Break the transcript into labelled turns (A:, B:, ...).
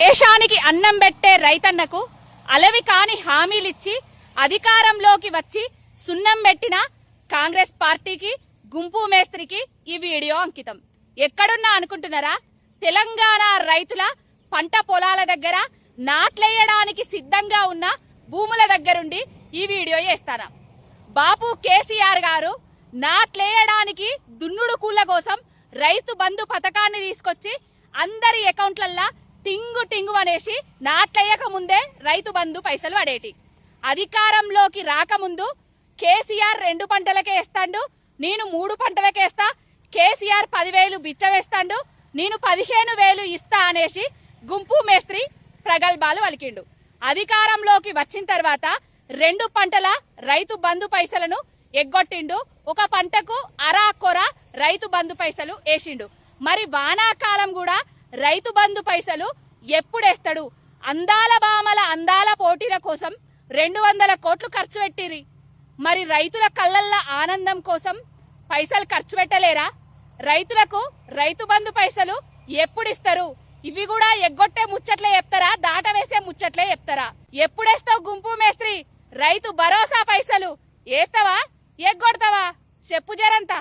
A: దేశానికి అన్నం పెట్టే రైతన్నకు అలవి కాని హామీలిచ్చి అధికారంలోకి వచ్చి సున్నం పెట్టిన కాంగ్రెస్ పార్టీకి గుంపు మేస్త్రికి ఈ వీడియో అంకితం. ఎక్కడున్నా అనుకుంటున్నారా? తెలంగాణ రైతుల పంట పొలాల దగ్గర నాట్లేయడానికి సిద్ధంగా ఉన్న భూముల దగ్గరుండి ఈ వీడియో చేస్తానా? బాపు కేసీఆర్ గారు నాట్లేయడానికి దున్నుడు కూల కోసం రైతు బంధు పథకాన్ని తీసుకొచ్చి అందరి అకౌంట్లల్లా టింగు టింగు అనేసి నాట్లయ్యక ముందే రైతు బంధు పైసలు పడేటి. అధికారంలోకి రాకముందు కేసీఆర్ రెండు పంటలకే వేస్తాడు నేను మూడు పంటలకే వేస్తా కేసీఆర్ పదివేలు బిచ్చవేస్తాడు నేను పదిహేను వేలు ఇస్తా అనేసి గుంపు మేస్త్రి ప్రగల్భాలు పలికిండు. అధికారంలోకి వచ్చిన తర్వాత రెండు పంటల రైతు బంధు పైసలను ఎగ్గొట్టిండు ఒక పంటకు అరా కొర రైతు బంధు పైసలు వేసిండు. మరి వానాకాలం కూడా రైతు బంధు పైసలు ఎప్పుడేస్తాడు? అందాల బామల అందాల పోటీల కోసం రెండు వందల కోట్లు ఖర్చు పెట్టిరి మరి రైతుల కళ్ళల్లో ఆనందం కోసం పైసలు ఖర్చు పెట్టలేరా? రైతులకు రైతు బంధు పైసలు ఎప్పుడు ఇస్తారు ఇవి కూడా ఎగ్గొట్టే ముచ్చట్లే చెప్తారా? దాట వేసే ముచ్చట్లే చెప్తారా? ఎప్పుడేస్తావు గుంపు మేస్త్రి? రైతు భరోసా పైసలు వేస్తావా ఎగ్గొడతావా? చెప్పు జరంతా.